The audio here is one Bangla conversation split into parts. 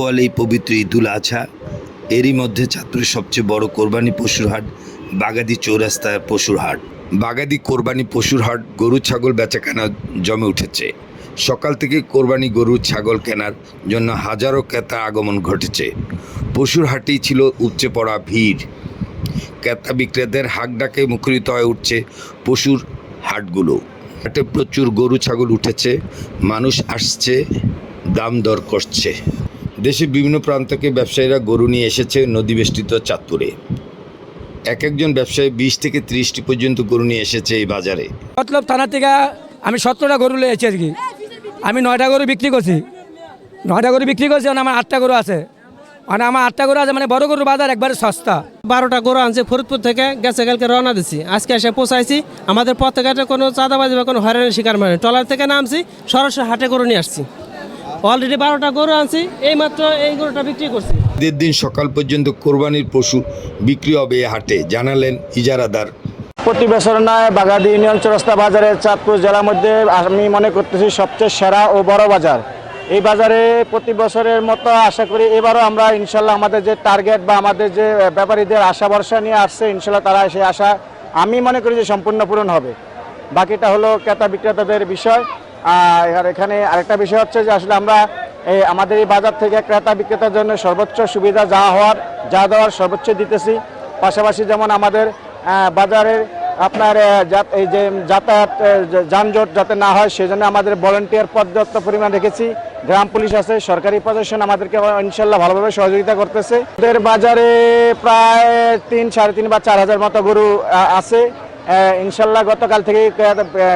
পোয়াল এই পবিত্র ঈদুল আছা এরই মধ্যে চাঁদপুরের সবচেয়ে বড় কোরবানি পশুর হাট, বাগাদি চৌরাস্তায় পশুর হাট। বাগাদি কোরবানি পশুর হাট গরু, ছাগল বেচাকেনা জমে উঠেছে। সকাল থেকে কোরবানি গরু, ছাগল কেনার জন্য হাজারো ক্রেতা আগমন ঘটেছে। পশুর হাটেই ছিল উপচে পড়া ভিড়। ক্রেতা বিক্রেতাদের হাক ডাকে মুখরিত হয়ে উঠছে পশুর হাটগুলো। হাটে প্রচুর গরু, ছাগল উঠেছে, মানুষ আসছে, দাম দর করছে। দেশের বিভিন্ন প্রান্ত থেকে ব্যবসায়ীরা গরু নিয়ে এসেছে নদীবেষ্টিত চাঁদপুরে। এক একজন ব্যবসায়ী বিশ থেকে ত্রিশটি পর্যন্ত গরু নিয়ে এসেছে এই বাজারে। মতলব থানা থেকে আমি সতেরোটা গরু লিয়েছি আর কি। আমি নয়টা গরু বিক্রি করছি। নয়টা গরু বিক্রি করছি মানে আমার আটটা গরু আছে। মানে আমার আটটা গরু আছে মানে বড় গরু বাজার একবারে সস্তা। বারোটা গরু আনছে ফরিদপুর থেকে গেছে কালকে রওনা দিছি। আজকে এসে পৌঁছাইছি। আমাদের পথে ঘাটে কোনো চাঁদাবাজি বা কোনো হয়রানির শিকার মানে ট্রলার থেকে নামছি সরাসরি হাটে গরু নিয়ে আসছি। অলরেডি বারোটা গরু আনছি এই মাত্র এই গরুটা বিক্রি করছি। ঈদের দিন সকাল পর্যন্ত কোরবানির পশু বিক্রি হবে এ হাটে জানালেন ইজারাদার। প্রতি বছর নয় বাগাদি ইউনিয়ন চৌরাস্তা বাজারের চাঁদপুর জেলার মধ্যে আমি মনে করতেছি সবচেয়ে সেরা ও বড় বাজার। এই বাজারে প্রতি বছরের মতো আশা করি এবারও আমরা ইনশাল্লাহ আমাদের যে টার্গেট বা আমাদের যে ব্যাপারীদের আশা ভরসা নিয়ে আসছে ইনশাল্লাহ তারা সেই আশা আমি মনে করি যে সম্পূর্ণ পূরণ হবে। বাকিটা হলো ক্রেতা বিক্রেতাদের বিষয়। আর এখানে আরেকটা বিষয় হচ্ছে যে আসলে আমরা এই আমাদের এই বাজার থেকে ক্রেতা বিক্রেতার জন্য সর্বোচ্চ সুবিধা যা হওয়ার, যা দেওয়ার সর্বোচ্চ দিতেছি। পাশাপাশি যেমন আমাদের বাজারের আপনার এই যে যাতায়াত যানজট যাতে না হয় সেজন্য আমাদের ভলেন্টিয়ার পর্যাপ্ত পরিমাণ রেখেছি। গ্রাম পুলিশ আছে, সরকারি প্রশাসন আমাদেরকে ইনশাল্লাহ ভালোভাবে সহযোগিতা করতেছে। ওদের বাজারে প্রায় তিন, সাড়ে তিন বা চার হাজার মতো গরু আছে। ইনশাল্লাহ গতকাল থেকে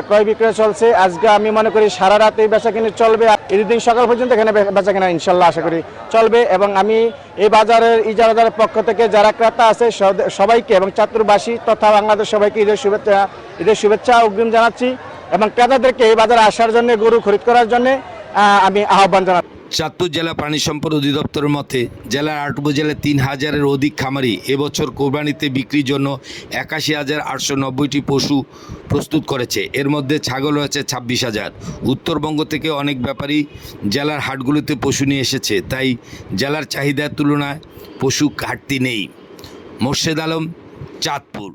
ক্রয় বিক্রয় চলছে। আজকে আমি মনে করি সারা রাত এই বেচা কিনে চলবে। ঈদের দিন সকাল পর্যন্ত এখানে বেচা কিনা ইনশাল্লাহ আশা করি চলবে এবং আমি এই বাজারের ইজারাদার পক্ষ থেকে যারা ক্রেতা আছে সবাইকে এবং চাতুর্বাসী তথা বাংলাদেশ সবাইকে ঈদের শুভেচ্ছা ঈদের শুভেচ্ছা অগ্রিম জানাচ্ছি এবং ক্রেতাদেরকে এই বাজারে আসার জন্য, গরু খরিদ করার জন্য আমি আহ্বান জানাচ্ছি। চাঁদপুর জেলা প্রাণী সম্পদ অধিদপ্তরের মতে, জেলার আট উপজেলায় তিন হাজারের অধিক খামারি এবছর কোরবানিতে বিক্রির জন্য একাশি হাজার আটশো নব্বইটি পশু প্রস্তুত করেছে। এর মধ্যে ছাগল হয়েছে ছাব্বিশ হাজার। উত্তরবঙ্গ থেকে অনেক ব্যাপারী জেলার হাটগুলোতে পশু নিয়ে এসেছে, তাই জেলার চাহিদার তুলনায় পশু ঘাটতি নেই। মোর্শেদ আলম, চাঁদপুর।